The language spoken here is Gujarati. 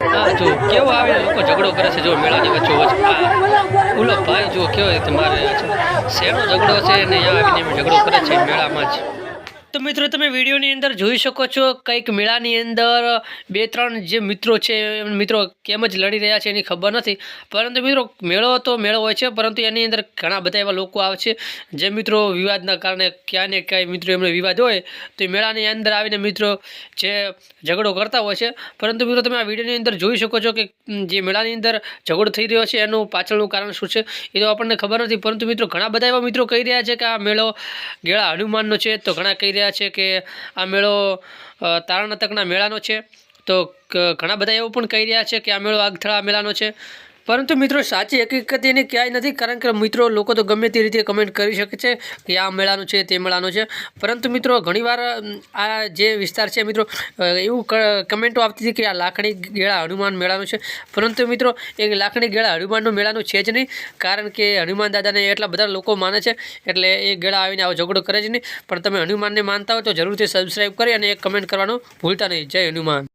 હા, જો કેવો આવે લોકો ઝઘડો કરે છે, જો મેળાની વચ્ચે વચ્ચે ઓલો ભાઈ જો કેવો રીતે મારે આ છે. શેનો ઝઘડો છે ને અહીંયા આવીને ઝઘડો કરે છે, મેળામાં જ. તો મિત્રો, તમે વિડીયોની અંદર જોઈ શકો છો કંઈક મેળાની અંદર બે, ત્રણ જે મિત્રો છે મિત્રો કેમ જ લડી રહ્યા છે એની ખબર નથી. પરંતુ મિત્રો, મેળો તો મેળો હોય છે, પરંતુ એની અંદર ઘણા બધા એવા લોકો આવે છે, જે મિત્રો વિવાદના કારણે ક્યાં ને ક્યાંય મિત્રો એમને વિવાદ હોય, તો મેળાની અંદર આવીને મિત્રો જે ઝઘડો કરતા હોય છે. પરંતુ મિત્રો, તમે આ વિડીયોની અંદર જોઈ શકો છો કે જે મેળાની અંદર ઝઘડો થઈ રહ્યો છે, એનું પાછળનું કારણ શું છે, એ તો આપણને ખબર નથી. પરંતુ મિત્રો, ઘણા બધા એવા મિત્રો કહી રહ્યા છે કે આ મેળો ગેળા હનુમાનનો છે, તો ઘણા કહી રહ્યા છે કે આ મેળો અ, તારણા મેળાનો છે. તો ઘણા બધા એવું પણ કહી રહ્યા છે કે આ મેળો આગથળા મેળાનો છે. પરંતુ મિત્રો, સાચી હકીકત એની ક્યાંય નથી, કારણ કે મિત્રો, લોકો તો ગમે તે રીતે કમેન્ટ કરી શકે છે કે આ મેળાનું છે, તે મેળાનું છે. પરંતુ મિત્રો, ઘણીવાર આ જે વિસ્તાર છે મિત્રો એવું કમેન્ટો આપતી હતી કે આ લાખણી ગેળા હનુમાન મેળાનું છે. પરંતુ મિત્રો, એ લાખણી ગેળા હનુમાનનું મેળાનું છે જ નહીં, કારણ કે હનુમાન દાદાને એટલા બધા લોકો માને છે, એટલે એ ગેળા આવીને આવો ઝઘડો કરે જ નહીં. પણ તમે હનુમાનને માનતા હો તો જરૂરથી સબસ્ક્રાઈબ કરી અને એક કમેન્ટ કરવાનું ભૂલતા નહીં. જય હનુમાન.